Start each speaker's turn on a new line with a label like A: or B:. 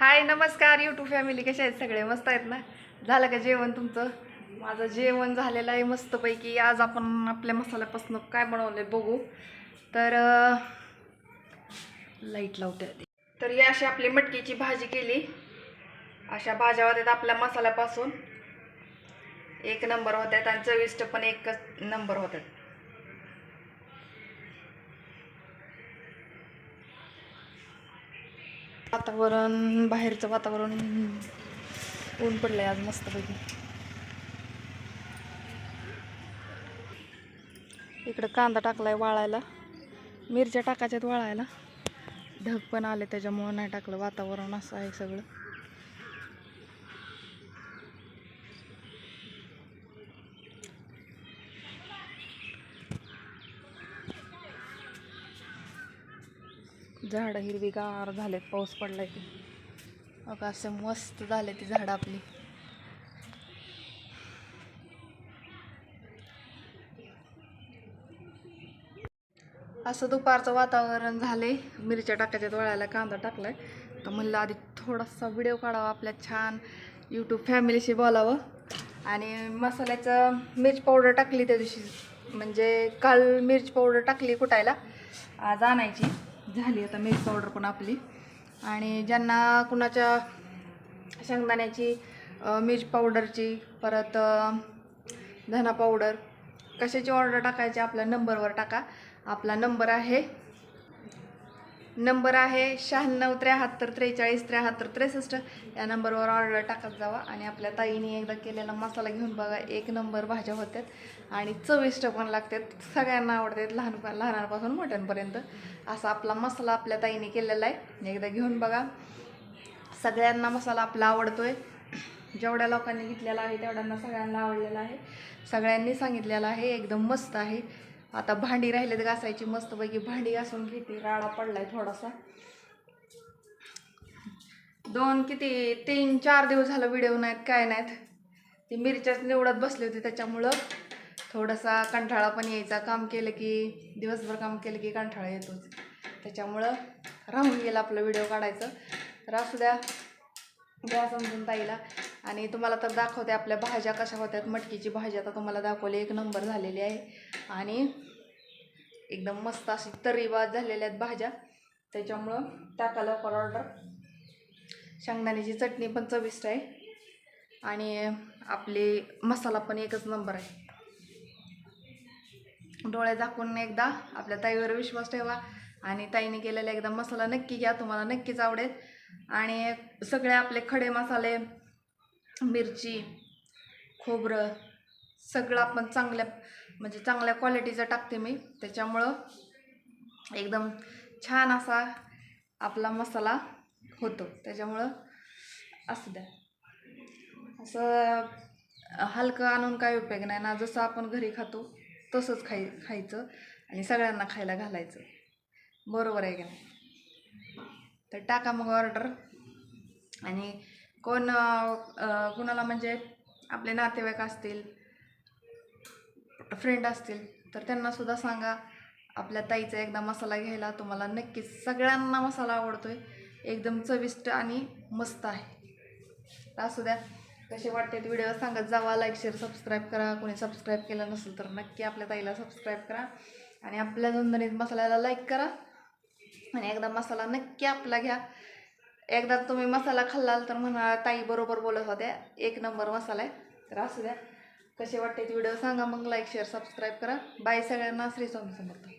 A: हाय नमस्कार YouTube family कशा आहेत सगळे? मस्त आहेत ना? झालं का जेवण तुमचं? माझं जेवण झालेलं आहे मस्तपैकी. आज आपण आपल्या मसाल्यापासून काय बनवले बघू. तर लाइट लावते आधी. तर ही अशी आपली मटकीची भाजी केली. अशा भाज्या होत्यात आपल्या मसाल्यापासून. एक नंबर होत्यात आणि चविष्ट पण एकच नंबर होत्यात. वातावरण बाहेरचं वातावरण ऊन पडलं आहे आज मस्तपैकी. इकडं कांदा टाकलाय वाळायला. मिरच्या टाकायच्यात वाळायला. ढग पण आले त्याच्यामुळं नाही टाकलं. वातावरण असं आहे सगळं. झाडं हिरवीगार झालेत पाऊस पडला की. अगं असे मस्त झाले ती झाडं आपली. असं दुपारचं वातावरण झाले मिरच्या टाकायच्यात वळायला कांदा टाकलाय. तर म्हणलं आधी थोडासा व्हिडिओ काढावा आपल्या छान यूट्यूब फॅमिलीशी बोलावं. आणि मसाल्याचं मिरच पावडर टाकली त्या दिवशी. म्हणजे काल मिरच पावडर टाकली कुटायला. आज आणायची. झाली आता मिरच पावडर पण आपली. आणि ज्यांना कुणाच्या शेंगदाण्याची मिर्च पावडरची परत धना पावडर कशाची ऑर्डर टाकायची आपल्या नंबरवर टाका. आपला नंबर आहे नंबर आहे शहाण्णव त्र्याहत्तर त्रेचाळीस त्र्याहत्तर त्रेसष्ट. या नंबरवर ऑर्डर टाकत जावा आणि आपल्या ताईने एकदा केलेला मसाला घेऊन बघा एक नंबर भाज्या होत्यात. आणि चविष्ट पण लागतात सगळ्यांना आवडतात लहान लहानांपासून मोठ्यांपर्यंत. असा आपला मसाला आपल्या ताईने केलेला आहे. एकदा घेऊन बघा. सगळ्यांना मसाला आपला आवडतो आहे जेवढ्या लोकांनी घेतलेला आहे तेवढ्यांना सगळ्यांना आवडलेला आहे. सगळ्यांनी सांगितलेलं आहे एकदम मस्त आहे. आता भांडी राहिलेत घासायची मस्तपैकी भांडी घासून घेते. राडा पडलाय थोडासा. दोन किती तीन चार दिवस झालं व्हिडिओ नाहीत काय नाहीत. ती मिरच्याच निवडत बसली होती त्याच्यामुळं थोडासा कंटाळा पण यायचा. काम केलं की दिवसभर काम केलं की कंटाळा येतोच. त्याच्यामुळं राहून गेलं आपलं व्हिडिओ काढायचं. तर असू द्या द्या समजून ताईला. आणि तुम्हाला तर दाखवते आपल्या भाज्या कशा होत्यात. मटकीची भाजी आता तुम्हाला दाखवली एक नंबर झालेली आहे. आणि एकदम मस्त अशी तर्रीबाज झालेल्या आहेत भाज्या. त्याच्यामुळं टाका लवकर ऑर्डर शेंगदाण्याची चटणी पण चविष्ट आहे. आणि आपली मसाला पण एकच नंबर आहे. डोळे झाकून एकदा आपल्या ताईवर विश्वास ठेवा. आणि ताईने केलेला एकदा मसाला नक्की घ्या तुम्हाला नक्कीच आवडेल. आणि सगळे आपले खडे मसाले मिरची खोबरं सगळं आपण चांगल्या म्हणजे चांगल्या क्वालिटीचं टाकते मी. त्याच्यामुळं एकदम छान असा आपला मसाला होतो. त्याच्यामुळं असू द्या. असं हलकं आणून काय उपयोग नाही. ना जसं आपण घरी खातो तसंच खाई खायचं आणि सगळ्यांना खायला घालायचं. बरोबर आहे का नाही? तर टाका मग ऑर्डर आणि कोण कुणाला म्हणजे आपले नातेवाईक असतील फ्रेंड असतील तर त्यांनासुद्धा सांगा. आपल्या ताईचा एकदा मसाला घ्यायला तुम्हाला नक्कीच सगळ्यांना मसाला आवडतो आहे एकदम चविष्ट आणि मस्त आहे. असू द्या. कसे वाटते व्हिडिओ सांगत जावा. लाईक शेअर सबस्क्राईब करा. कोणी सबस्क्राईब केलं नसेल तर नक्की आपल्या ताईला सबस्क्राईब करा. आणि आपल्या नोंदणीत मसाल्याला लाईक करा. आणि एकदा मसाला नक्की आपला घ्या. एकदा तुम्ही मसाला खाल्लाल तर म्हणा ताई बरोबर बोलत होत्या. एक नंबर मसाला आहे. तर असू द्या. कसे वाटते व्हिडिओ सांगा मग. लाईक शेअर सबस्क्राईब करा. बाय सगळ्यांना. श्री स्वामी समर्थ.